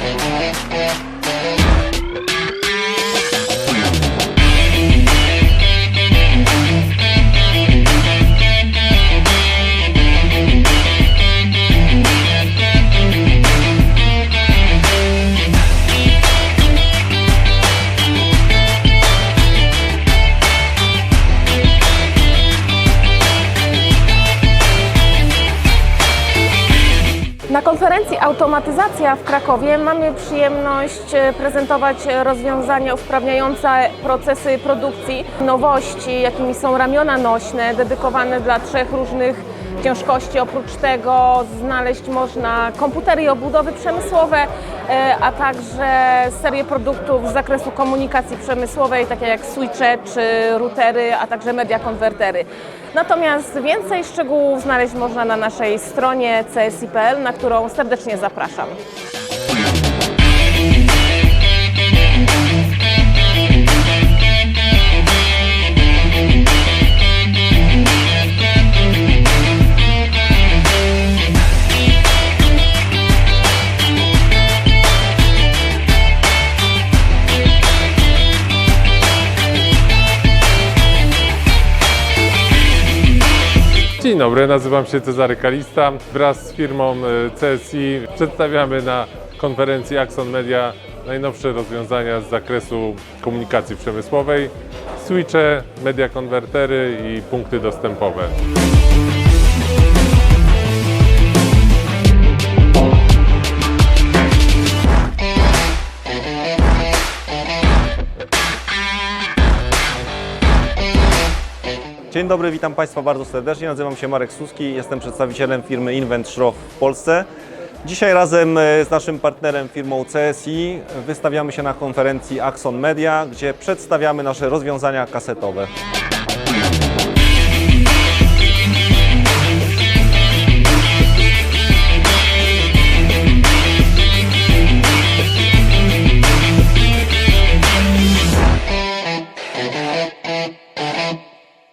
Música Na konferencji Automatyzacja w Krakowie mamy przyjemność e, prezentować rozwiązania usprawniające procesy produkcji, nowości, jakimi są ramiona nośne dedykowane dla trzech różnych ciężkości. Oprócz tego znaleźć można komputery i obudowy przemysłowe, e, a także serię produktów z zakresu komunikacji przemysłowej, takie jak switche czy routery, a także media konwertery. Natomiast więcej szczegółów znaleźć można na naszej stronie csi.pl, na którą serdecznie zapraszam. Dzień dobry, nazywam się Cezary Kalista. Wraz z firmą e, CSI przedstawiamy na konferencji Axon Media najnowsze rozwiązania z zakresu komunikacji przemysłowej, switche, media konwertery i punkty dostępowe. Dzień dobry, witam Państwa bardzo serdecznie. Nazywam się Marek Suski, jestem przedstawicielem firmy Invent w Polsce. Dzisiaj razem e, z naszym partnerem firmą CSI wystawiamy się na konferencji Axon Media, gdzie przedstawiamy nasze rozwiązania kasetowe.